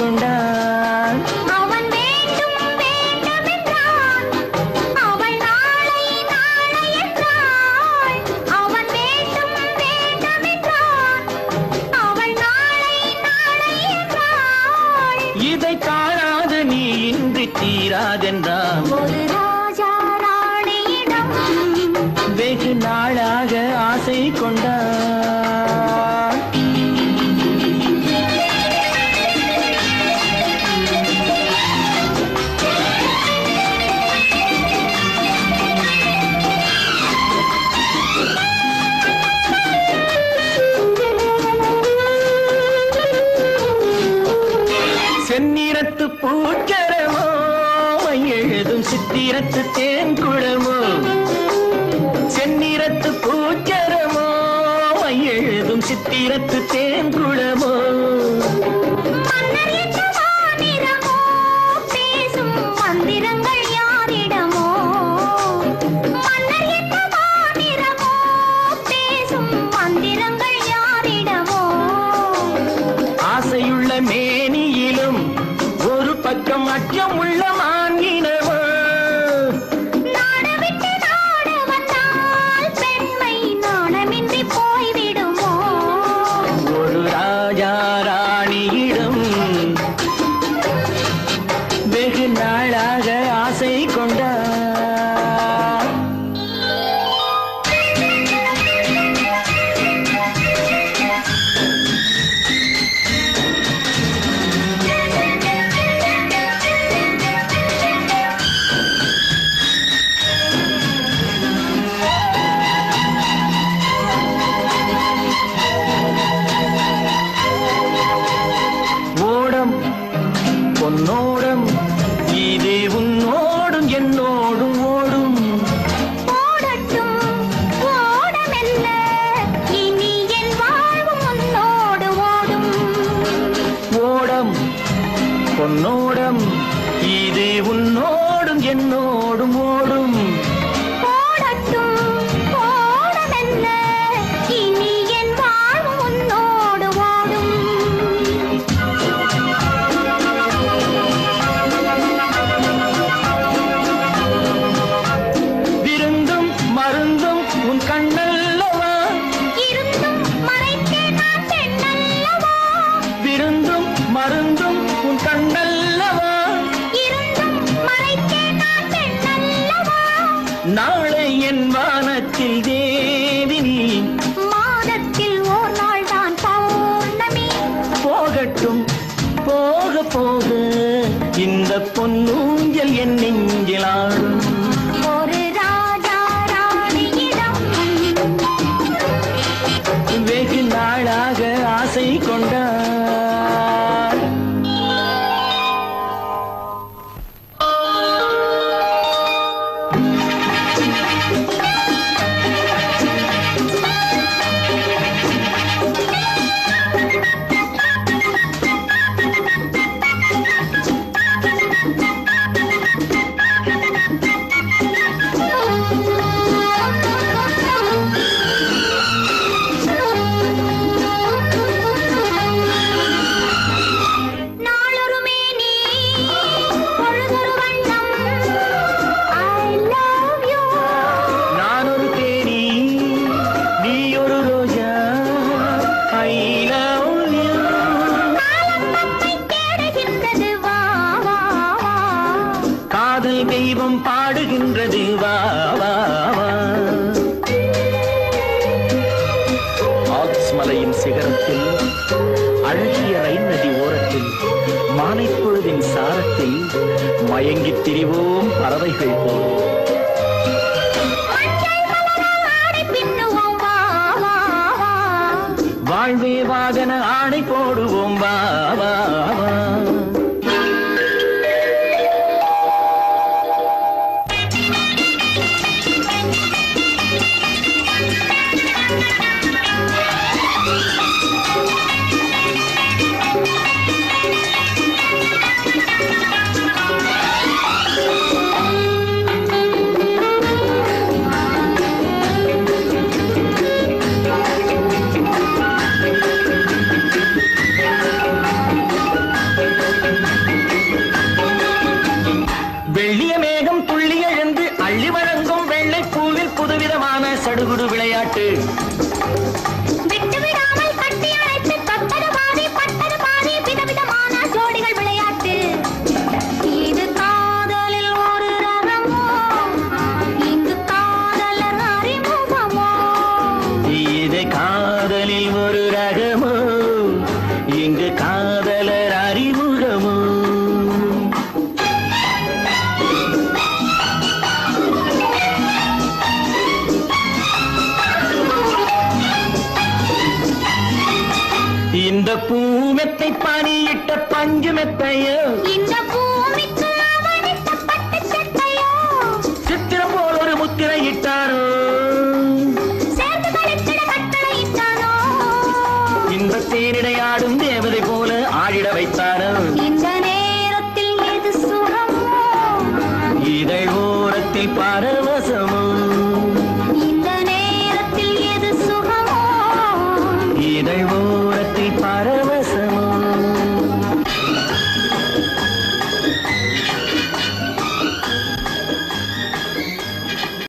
கொண்டார் பூச்சரமோ எழுதும் சித்திரத்து தேன்குடமோ செந்நிறத்து பூச்சரமோ எழுதும் சித்திரத்து வெகு நாளாக ஆசை கொண்டான் நாளை என் வானத்தில் தேவினி மாதத்தில் ஓர் நாள் தான் பௌர்ணமி. போகட்டும் போக போக இந்த பொன்னூஞ்சல் என் நெஞ்சிலாள் ஆல்ப்ஸ் மலையின் சிகரத்தில் அழகிய ரைன் நதி ஓரத்தில் மாலைப்பொழுதின் சாரத்தில் மயங்கித் திரிவோம் பறவைகள் போல். வாழ்வே வாகன ஆடை போடுவோம் வா. தீவிரமான சடுகுடு விளையாட்டு. இந்த பூமெத்தை பணியிட்ட பஞ்சு மெத்தையோ இந்த சித்திரம் போல் ஒரு முத்திரை இட்டாரோ? இந்த தேரிடையாடும்